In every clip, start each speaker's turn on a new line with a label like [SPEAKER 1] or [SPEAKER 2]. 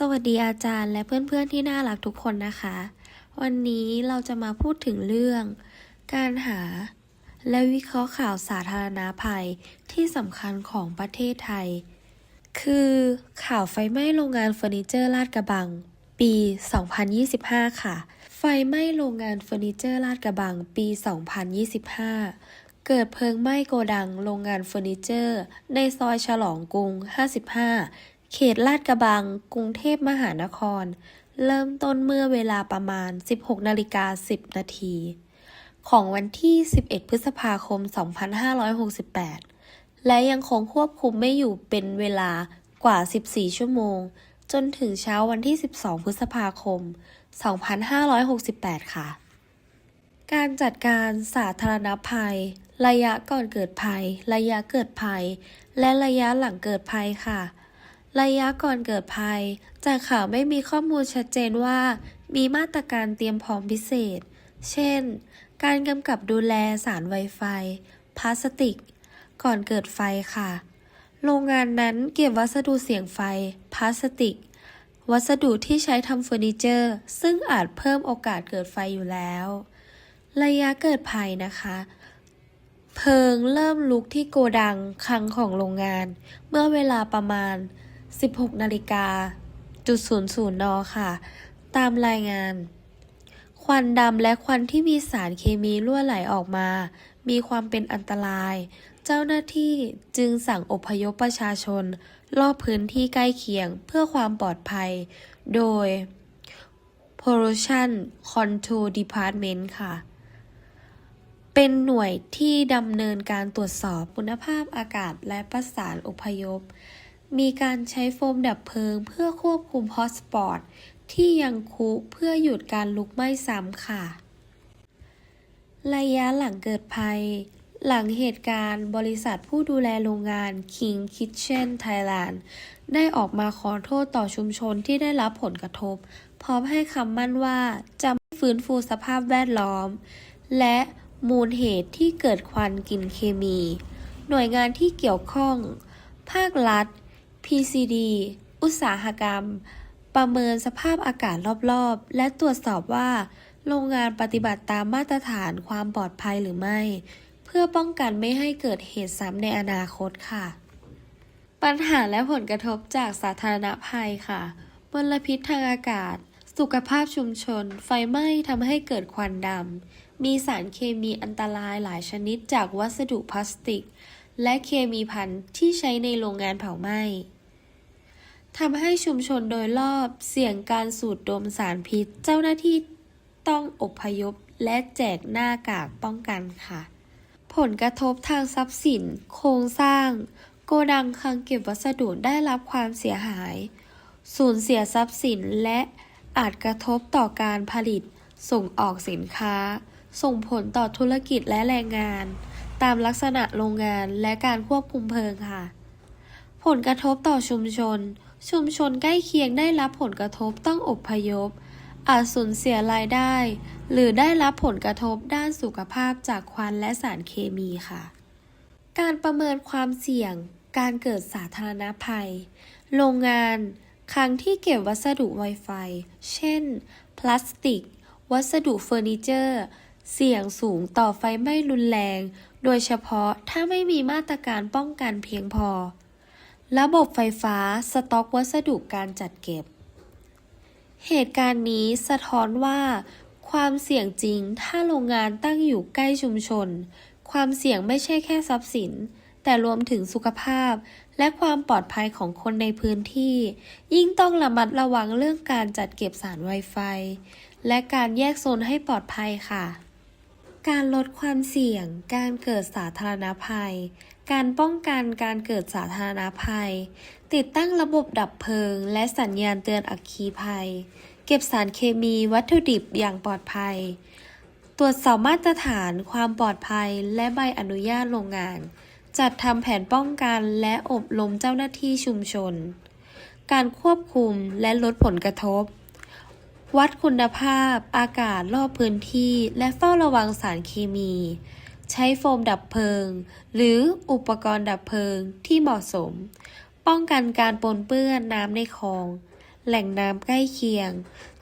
[SPEAKER 1] สวัสดีอาจารย์และเพื่อนๆที่น่ารักทุกคนนะคะ วันนี้เราจะมาพูดถึงเรื่อง การหา และวิเคราะห์ข่าวสาธารณาภัยที่สำคัญของประเทศไทย คือข่าวไฟไหม้โรงงานเฟอร์นิเจอร์ลาดกระบัง ปี 2025 ค่ะ ไฟไหม้โรงงานเฟอร์นิเจอร์ลาดกระบัง ปี 2025 เกิดเพลิงไหม้โกดังโรงงานเฟอร์นิเจอร์ ในซอยฉลองกรุง 55 เขตลาดกระบัง กรุงเทพมหานคร เริ่มต้นเมื่อเวลาประมาณ 16นาฬิกา10 นาที ของวันที่ 11 พฤษภาคม 2568 และยังคงควบคุมไม่อยู่เป็นเวลากว่า 14 ชั่วโมง จนถึงเช้าวันที่ 12 พฤษภาคม 2568 ค่ะ การจัดการสาธารณภัย ระยะก่อนเกิดภัย ระยะเกิดภัย และระยะหลังเกิดภัยค่ะ ระยะก่อนเกิดภัย จากข่าวไม่มีข้อมูลชัดเจนว่า มีมาตรการเตรียมพร้อมพิเศษ เช่น การกำกับดูแลสารไวไฟพลาสติก ก่อนเกิดไฟค่ะ โรงงานนั้นเก็บวัสดุเสี่ยงไฟพลาสติก วัสดุที่ใช้ทำเฟอร์นิเจอร์ ซึ่งอาจเพิ่มโอกาสเกิดไฟอยู่แล้ว ระยะเกิดภัยนะคะเพลิงเริ่มลุกที่โกดังคลังของโรงงาน เมื่อเวลาประมาณ 16นาฬิกาจุดศูนย์ศูนย์นค่ะ ตามรายงาน ควันดำและควันที่มีสารเคมีรั่วไหลออกมา มีความเป็นอันตราย เจ้าหน้าที่จึงสั่งอพยพประชาชน รอบพื้นที่ใกล้เคียงเพื่อความปลอดภัย โดย Pollution Control Department ค่ะ เป็นหน่วยที่ดำเนินการตรวจสอบคุณภาพอากาศและประสานอพยพ มีการใช้โฟมดับเพลิงเพื่อควบคุมฮอตสปอตที่ยังคุเพื่อหยุดการลุกไหม้ซ้ำค่ะ ระยะหลังเกิดภัย หลังเหตุการณ์บริษัทผู้ดูแลโรงงาน King Kitchen Thailand ได้ออกมาขอโทษต่อชุมชนที่ได้รับผลกระทบ พร้อมให้คำมั่นว่าจะฟื้นฟูสภาพแวดล้อม และมูลเหตุที่เกิดควันกลิ่นเคมี หน่วยงานที่เกี่ยวข้อง ภาครัฐ PCD อุตสาหกรรม ประเมินสภาพอากาศรอบๆ และตรวจสอบว่า โรงงานปฏิบัติตามมาตรฐานความปลอดภัยหรือไม่ เพื่อป้องกันไม่ให้เกิดเหตุซ้ำในอนาคตค่ะ ปัญหาและผลกระทบจากสาธารณภัยค่ะ มลพิษทางอากาศ สุขภาพชุมชน ไฟไหม้ทำให้เกิดควันดำ มีสารเคมีอันตรายหลายชนิดจากวัสดุพลาสติก และเคมีพันที่ใช้ในโรงงานเผาไหม้ ทำให้ชุมชนโดยรอบเสี่ยงการสูดดมสารพิษ เจ้าหน้าที่ต้องอพยพและแจกหน้ากากป้องกันค่ะ ผลกระทบทางทรัพย์สิน โครงสร้าง โกดังคลังเก็บวัสดุได้รับความเสียหาย สูญเสียทรัพย์สินและอาจกระทบต่อการผลิต ส่งออกสินค้า ส่งผลต่อธุรกิจและแรงงาน ตามลักษณะโรงงานและการควบคุมเพลิงค่ะ ผลกระทบต่อชุมชน ชุมชนใกล้เคียงได้รับผลกระทบต้องอบพยพ อาจสูญเสียรายได้ หรือได้รับผลกระทบด้านสุขภาพจากควันและสารเคมีค่ะ การประเมินความเสี่ยง การเกิดสาธารณภัย โรงงาน ครั้งที่เก็บวัสดุ Wi-Fi เช่น พลาสติก วัสดุเฟอร์นิเจอร์ เสี่ยงสูงต่อไฟไหม้รุนแรง โดยเฉพาะถ้าไม่มีมาตรการป้องกันเพียงพอ ระบบไฟฟ้าสต็อกวัสดุการจัดเก็บ เหตุการณ์นี้สะท้อนว่า ความเสี่ยงจริงถ้าโรงงานตั้งอยู่ใกล้ชุมชน ความเสี่ยงไม่ใช่แค่ทรัพย์สิน แต่รวมถึงสุขภาพ และความปลอดภัยของคนในพื้นที่ ยิ่งต้องระมัดระวังเรื่องการจัดเก็บสารไวไฟ และการแยกโซนให้ปลอดภัยค่ะการลดความเสี่ยง การเกิดสาธารณภัย การป้องกันการเกิดสาธารณภัย ติดตั้งระบบดับเพลิง และสัญญาณเตือนอัคคีภัย เก็บสารเคมีวัตถุดิบอย่างปลอดภัย ตรวจสอบมาตรฐานความปลอดภัย และใบอนุญาตโรงงาน จัดทำแผนป้องกันและอบรมเจ้าหน้าที่ชุมชน การควบคุมและลดผลกระทบ วัดคุณภาพ อากาศรอบพื้นที่ และเฝ้าระวังสารเคมี ใช้โฟมดับเพลิง หรืออุปกรณ์ดับเพลิงที่เหมาะสม ป้องกันการปนเปื้อนน้ำในคลอง แหล่งน้ำใกล้เคียง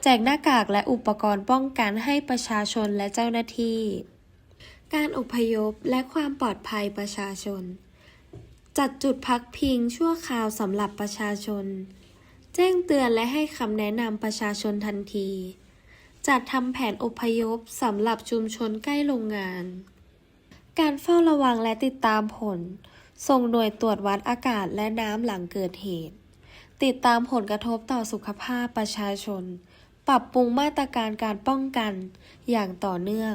[SPEAKER 1] แจกหน้ากากและอุปกรณ์ป้องกันให้ประชาชนและเจ้าหน้าที่ การอพยพและความปลอดภัยประชาชน จัดจุดพักพิงชั่วคราวสำหรับประชาชน แจ้งเตือนและให้คำแนะนำประชาชนทันทีจัดทำแผนอพยพสำหรับชุมชนใกล้โรงงาน การเฝ้าระวังและติดตามผล ส่งหน่วยตรวจวัดอากาศและน้ำหลังเกิดเหตุ ติดตามผลกระทบต่อสุขภาพประชาชน ปรับปรุงมาตรการการป้องกันอย่างต่อเนื่อง